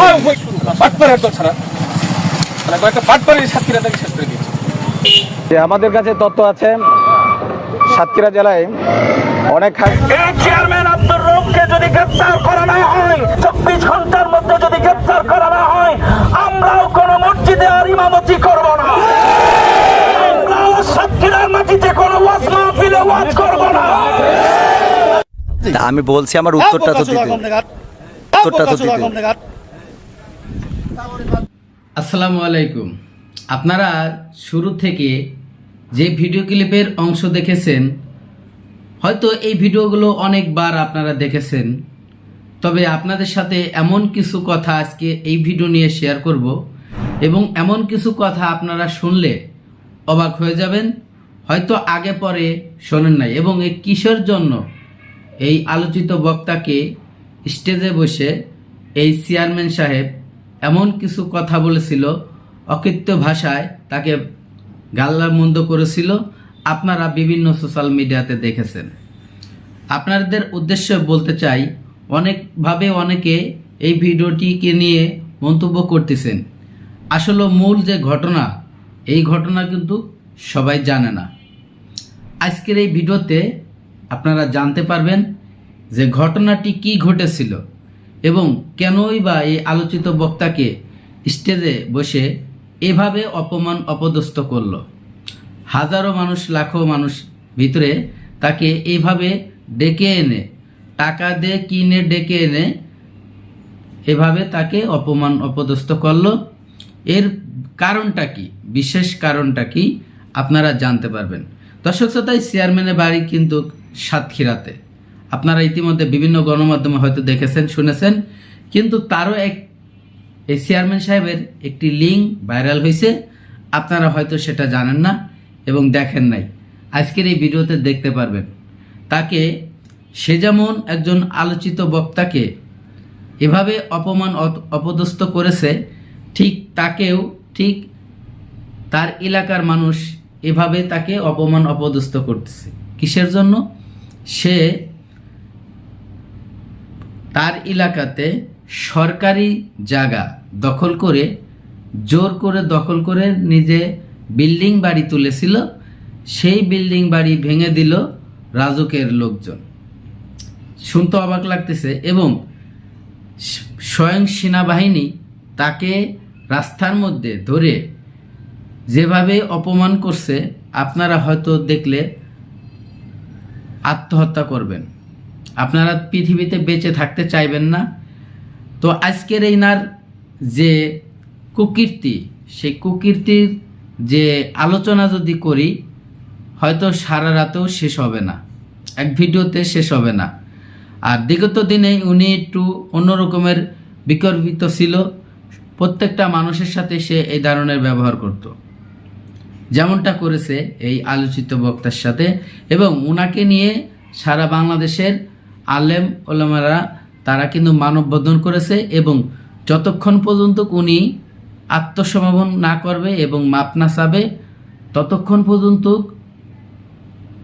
হয় পাটপার একদম ছাড়া। তাহলে কয়েকটা পাটপারের সাতক্ষীরা তাকে শেষ করে দিয়েছে যে আমাদের কাছে তথ্য আছে সাতক্ষীরা জেলায় অনেক চেয়ারম্যান আব্দুর রৌফকে যদি গ্রেপ্তার করা না হয় চব্বিশ ঘণ্টার মধ্যে যদি গ্রেপ্তার করা না হয় আমরাও কোন মসজিদে আর ইমামতি করব না। আমরাও সাতক্ষীরার মাটিতে কোনো ওয়াজ মাহফিলে ওয়াজ করব না। আমি বলছি আমার উত্তরটা তো দিতে। উত্তরটা তো দিতে। আসসালামু আলাইকুম। আপনারা শুরু থেকে যে ভিডিও ক্লিপের অংশ দেখেছেন হয়তো এই ভিডিওগুলো অনেকবার আপনারা দেখেছেন তবে আপনাদের সাথে এমন কিছু কথা আজকে এই ভিডিও নিয়ে শেয়ার করব এবং এমন কিছু কথা আপনারা শুনলে অবাক হয়ে যাবেন হয়তো আগে পরে শোনেন নাই এবং এই কিসের জন্য এই আলোচিত বক্তাকে স্টেজে বসে এই চেয়ারম্যান সাহেব এমন কিছু কথা বলেছিল, অকৃত্য ভাষায় তাকে গাল্লা মন্দ করেছিল। আপনারা বিভিন্ন সোশ্যাল মিডিয়াতে দেখেছেন। আপনাদের উদ্দেশ্যে বলতে চাই, অনেকভাবে অনেকে এই ভিডিওটিকে নিয়ে মন্তব্য করতেছেন। আসলে মূল যে ঘটনা, এই ঘটনা কিন্তু সবাই জানে না। আজকের এই ভিডিওতে আপনারা জানতে পারবেন যে ঘটনাটি কি ঘটেছিল এবং কেনই বা এই আলোচিত বক্তাকে স্টেজে বসে এভাবে অপমান অপদস্থ করল। হাজারো মানুষ, লাখো মানুষ ভিতরে তাকে এইভাবে ডেকে এনে, টাকা দিয়ে কিনে ডেকে এনে এভাবে তাকে অপমান অপদস্থ করল। এর কারণটা কি? বিশেষ কারণটা কি? আপনারা জানতে পারবেন। দর্শক শ্রোতাই, চেয়ারম্যানের বাড়ি কিন্তু সাতক্ষীরাতে। আপনারা ইতিমধ্যে বিভিন্ন গণমাধ্যমে হয়তো দেখেছেন, শুনেছেন। কিন্তু তারও এক এই চেয়ারম্যান সাহেবের একটি লিঙ্ক ভাইরাল হয়েছে। আপনারা হয়তো সেটা জানেন না এবং দেখেন নাই। আজকের এই ভিডিওতে দেখতে পারবেন। তাকে সে যেমন একজন আলোচিত বক্তাকে এভাবে অপমান অপদস্থ করেছে, ঠিক তাকেও, ঠিক তার এলাকার মানুষ এভাবে তাকে অপমান, অপদস্থ করতেছে। কিসের জন্য? সে তার এলাকাতে সরকারি জায়গা দখল করে, জোর করে দখল করে নিজে বিল্ডিং বাড়ি তুলেছিল। সেই বিল্ডিং বাড়ি ভেঙে দিল রাজুকের লোকজন। শুনতে অবাক লাগতেছে এবং স্বয়ং সেনাবাহিনী তাকে রাস্তার মধ্যে ধরে যেভাবে অপমান করছে, আপনারা হয়তো দেখলে আত্মহত্যা করবেন। আপনারা পৃথিবীতে বেঁচে থাকতে চাইবেন না। তো আজকের এই নার যে কুকীর্তি, সেই কুকীর্তির যে আলোচনা যদি করি, হয়তো সারা রাতেও শেষ হবে না। এক ভিডিওতে শেষ হবে না। আর বিগত দিনে উনি একটু অন্যরকমের বিকল্পিত ছিল। প্রত্যেকটা মানুষের সাথে সে এই ধরনের ব্যবহার করতো। যেমনটা করেছে এই আলোচিত বক্তার সাথে। এবং উনাকে নিয়ে সারা বাংলাদেশের আলেম ওলামারা, তারা কিন্তু মানববন্ধন করেছে এবং যতক্ষণ পর্যন্ত উনি আত্মসমর্পণ না করবে এবং মাপ না চাবে, ততক্ষণ পর্যন্ত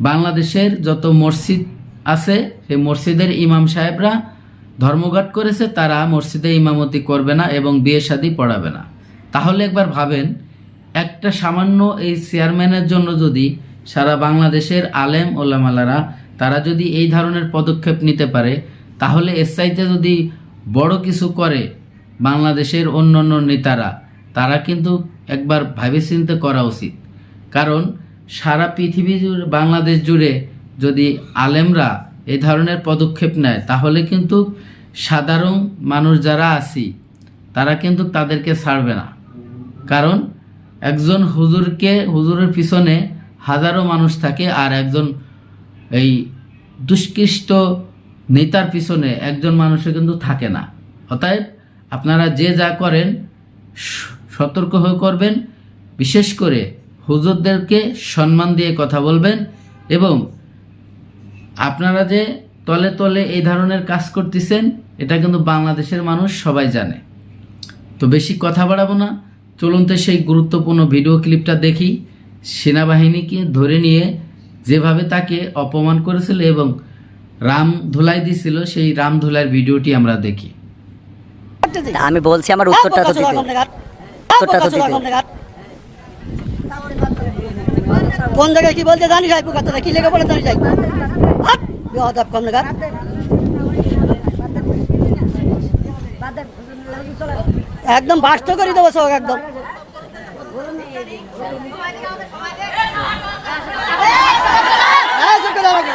বাংলাদেশের যত মসজিদ আছে, সেই মসজিদের ইমাম সাহেবরা ধর্মঘট করেছে, তারা মসজিদে ইমামতি করবে না এবং বিয়ে শাদী পড়াবে না। তাহলে একবার ভাবেন, একটা সামান্য এই চেয়ারম্যানের জন্য যদি সারা বাংলাদেশের আলেম ওলামালারা তারা যদি এই ধরনের পদক্ষেপ নিতে পারে, তাহলে এর চাইতে যদি বড় কিছু করে বাংলাদেশের অন্য অন্য নেতারা, তারা কিন্তু একবার ভাবে চিন্তে করা উচিত। কারণ সারা পৃথিবী বাংলাদেশ জুড়ে যদি আলেমরা এই ধরনের পদক্ষেপ নেয়, তাহলে কিন্তু সাধারণ মানুষ যারা আছি, তারা কিন্তু তাদেরকে ছাড়বে না। কারণ একজন হুজুরকে, হুজুরের পিছনে হাজারো মানুষ থাকে আর একজন এই দুষ্কৃষ্ট নেতার পিছনে একজন মানুষও কিন্তু থাকে না। অতএব আপনারা যে যা করেন, সতর্ক হয়ে করবেন, বিশেষ করে হুজুরদেরকে সম্মান দিয়ে কথা বলবেন এবং আপনারা যে তলে তলে এই ধরনের কাজ করতেছেন, এটা কিন্তু বাংলাদেশের মানুষ সবাই জানে। তো বেশি কথা বাড়াবো না। চলুন তো সেই গুরুত্বপূর্ণ ভিডিও ক্লিপটা দেখি। সেনাবাহিনীকে ধরে নিয়ে যেভাবে তাকে অপমান করেছিল এবং রাম ধুলাই দিছিল সেই রাম ধুলাইয়ের ভিডিওটি আমরা দেখি। আমি বলছি আমার উত্তরটা তো দিতে। উত্তরটা তো দিতে। কোন জায়গায় কি বলতে জানি যাই পুকাতে কি লেগে বলে জানি যাই। হাট বেহাদাব কম লাগার একদম বাস্ত করে দেবো সব একদম এই চুপ করে রাখো।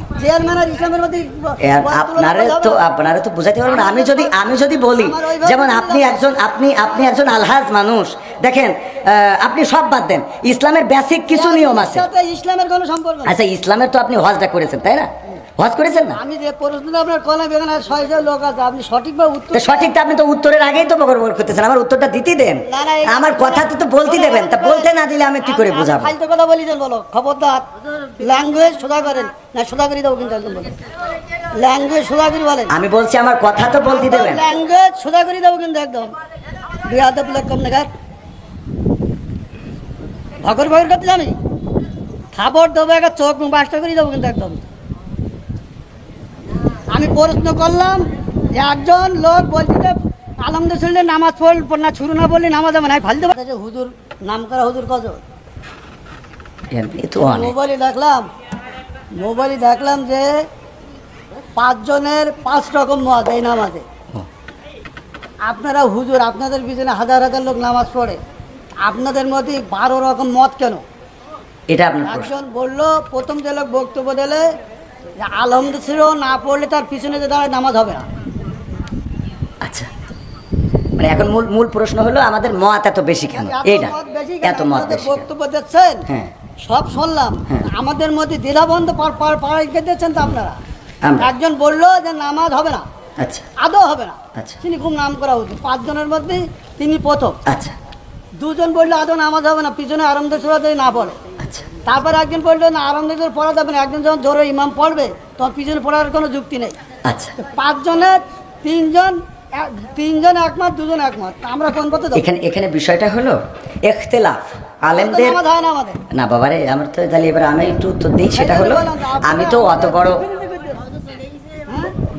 আপনারে তো আপনারে তো বুঝাইতে আমি যদি আমি যদি বলি যেমন আপনি একজন আপনি আপনি একজন আলহাজ মানুষ। দেখেন আপনি সব বাদ দেন। ইসলামের বেসিক কিছু নিয়ম আছে। ইসলামের কোনো সম্পর্ক আচ্ছা ইসলামের তো আপনি হজটা করেছেন তাই না? হজ করেছেন না? আমি যে প্রশ্ন আপনার কলা বেগানা ছয় ছয় লোক আছে। আপনি সঠিকভাবে উত্তর তো আপনি উত্তরের আগেই তো বকর বকর করতেছেন। আমার উত্তরটা দিতে দেন। আমার কথা তো তো বলতে দেবেন। তা বলতে না দিলে আমি কি করে বুঝাবো? ফালতু কথা বলি দেন বলো। খবরদার ল্যাঙ্গুয়েজ সোজা করেন। না সোজা করে দেবো কিন্তু একদম ল্যাঙ্গুয়েজ সোজা করে বলেন। আমি বলছি আমার কথা তো বলতে দেবেন। ল্যাঙ্গুয়েজ সোজা করে দেবো কিন্তু একদম বিয়াদব ভগর ভগর করতে আমি খাবার দেবো একটা চোখ বাসটা করে দেবো কিন্তু একদম। আমি প্রশ্ন করলাম যে একজন লোক বলছি যে আলমদের শুনলে নামাজ পড়ল না শুরু না বললে নামাজ হবে না। ফালতে পারছি হুজুর নাম করা হুজুর অনেক মোবাইলে দেখলাম মোবাইলে দেখলাম যে পাঁচজনের পাঁচ রকম মত এই নামাজে। আপনারা হুজুর আপনাদের পিছনে হাজার হাজার লোক নামাজ পড়ে। আপনাদের মধ্যে বারো রকম মত কেন? এটা একজন বলল প্রথম যে লোক বক্তব্য দিলে যে আলমদ ছিল না পড়লে তার পিছনে যে দাঁড়ায় নামাজ হবে না। আচ্ছা। মানে এখন মূল মূল প্রশ্ন হলো আমাদের মত এত বেশি কেন? কেন? এত মত? বক্তব্য দিচ্ছেন? হ্যাঁ। সব শুনলাম। হ্যাঁ। আমাদের মধ্যে দ্বিধাবন্ধ পাড়াইকে দিচ্ছেন তো আপনারা? একজন বলল যে নামাজ হবে না। আচ্ছা। আদৌ হবে না। আচ্ছা। তিনি খুব নাম করা উচিত। পাঁচজনের মধ্যে তিনি প্রথম। আচ্ছা। দুজন বলল আদৌ নামাজ হবে না? পিছনে আরামদের সুরা যদি না পড়ে। আচ্ছা। তারপর একজন বলল না আরামদের পড়া যাবে না একজন যখন জোরে ইমাম পড়বে তখন পিছনে পড়ার কোনো যুক্তি নেই। আচ্ছা। পাঁচজনের তিনজন তিনজন একমত দুজন একমত। আমরা কোন পথে? এখানে এখানে বিষয়টা হলো এখতেলাফ। আলেমদের না বাবারে আমার তো তাহলে এবার আমি একটু উত্তর দিই সেটা হলো আমি তো অত বড়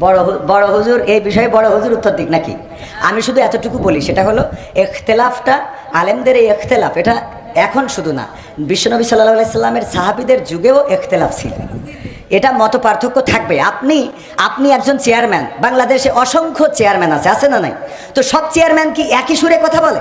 বড় বড় হুজুর এই বিষয়ে বড় হুজুর উত্তর দিক নাকি? আমি শুধু এতটুকু বলি সেটা হলো এখতেলাফটা আলেমদের এই এখতেলাফ এটা এখন শুধু না বিশ্বনবী সাল্লাহ সাল্লামের সাহাবিদের যুগেও এখতেলাফ ছিল। এটা মত পার্থক্য থাকবে। আপনি আপনি একজন চেয়ারম্যান বাংলাদেশে অসংখ্য চেয়ারম্যান আছে আছে না নাই? তো সব চেয়ারম্যান কি একই সুরে কথা বলে?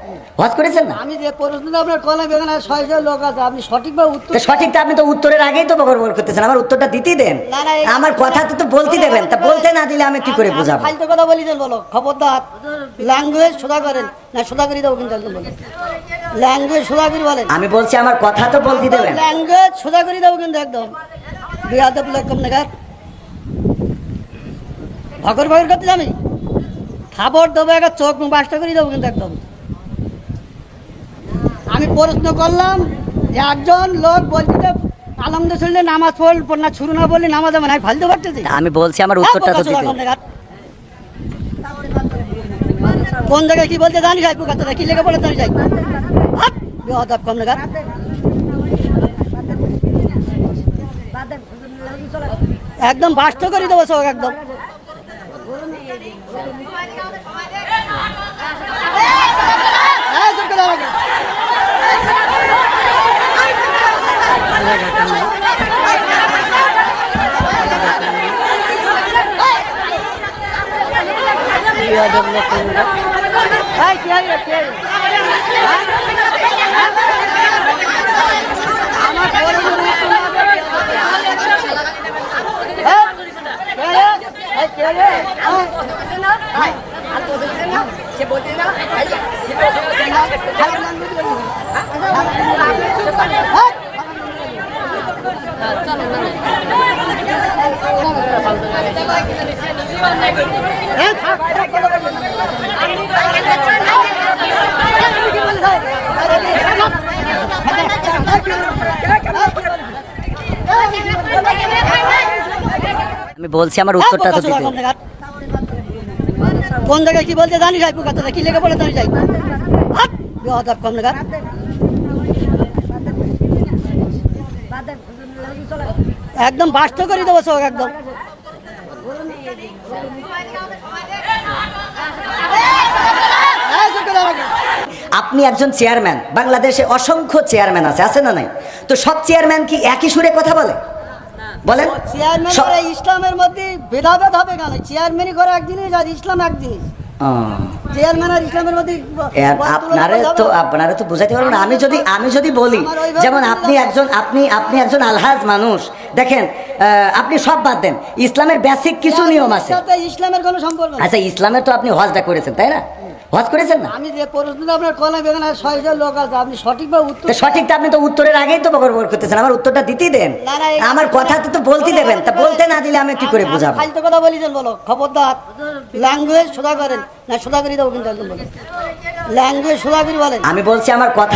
হজ করেছেন না? আমি যে প্রশ্ন আপনার কলা বেগানা ছয় ছয় লোক আছে আপনি সঠিকভাবে উত্তর সঠিক তো আপনি তো উত্তরের আগেই তো বকর করতেছেন আমার উত্তরটা দিতেই দেন। আমার কথা তো বলতে দেবেন তা বলতে না দিলে আমি কি করে বুঝাবো? ফালতু কথা বলি দেন বলো খবরদার। ল্যাঙ্গুয়েজ সোজা করেন না সোজা করে দেবো কিন্তু একদম বলেন। ল্যাঙ্গুয়েজ সোজা করে বলেন। আমি বলছি আমার কথা তো বলতে দেবেন। ল্যাঙ্গুয়েজ সোজা করে দেবো কিন্তু একদম। বিয়াদব লোক কম নাগাদ ভগর ভগর করতে আমি খাবার দেবো একটা চোখ মুখ বাসটা করে দেবো কিন্তু একদম। আমি প্রশ্ন করলাম যে একজন লোক বলছি আলমদের শুনলে নামাজ পড়ল না শুরু না বললে নামাজ না। আমি ফালতে পারতেছি আমি বলছি আমার উত্তরটা তো দিতে। কোন জায়গায় কি বলতে জানি যাই পুকাতে কি লেগে বলে জানি যাই হাট কম নাগাদ একদম বাস্ত করে দেবো সব একদম এই, চুপ করে রাখো। বেয়াদব লোক কম নাগাদ। এই, কে আইলো, কে আইলো? আমার বড় বড় লোক কম নাগাদ। এই, কে রে? এই, কে রে? এই, এই, হ্যাঁ, থাক, থাক, কথা বলবেন না। আমি বলছি আমার উত্তরটা তো দিতে। কোন জায়গায় কি বলতে জানি যাই, পুকাতে কি লেগে বলে জানি যাই। হাট, বেহাদাব কম লাগা একদম বাস্ত করে দেবো সব একদম এই, চুপ করে রাখো। আপনি একজন চেয়ারম্যান বাংলাদেশে অসংখ্য চেয়ারম্যান আছে আছে না নাই? তো সব চেয়ারম্যান কি একই সুরে কথা বলে? বলেন। চেয়ারম্যান সব- করে ইসলামের মধ্যে ভেদাভেদ হবে কেন? চেয়ারম্যানই করে এক জিনিস আর ইসলাম এক জিনিস। ও, চেয়ারম্যান আর ইসলামের মধ্যে এর আপনারে তো আপনারা তো বুঝাইতে পারবেন আমি যদি আমি যদি বলি যেমন আপনি একজন আপনি আপনি একজন আলহাজ মানুষ দেখেন আহ, আপনি সব বাদ দেন। ইসলামের বেসিক কিছু নিয়ম আছে। ইসলামের কোনো সম্পর্ক আচ্ছা ইসলামের তো আপনি হজটা করেছেন তাই না? হজ করেছেন না? আমি যে প্রশ্নটা আপনার এখানে লোক আছে আপনি সঠিকভাবে উত্তর সঠিকটা আপনি তো উত্তরের আগেই তো বকর বকর করতেছেন আমার উত্তরটা দিতেই দেন। আমার কথা তো তো বলতে দেবেন তা বলতে না দিলে আমি কি করে বুঝাবো? তো ফালতু কথা বলিছেন বলো খবরদার। ল্যাঙ্গুয়েজ সোজা করেন না সোজা করে দেবো কিন্তু একদম বলেন ল্যাঙ্গুয়েজ সোজা করে বলেন। আমি বলছি আমার কথা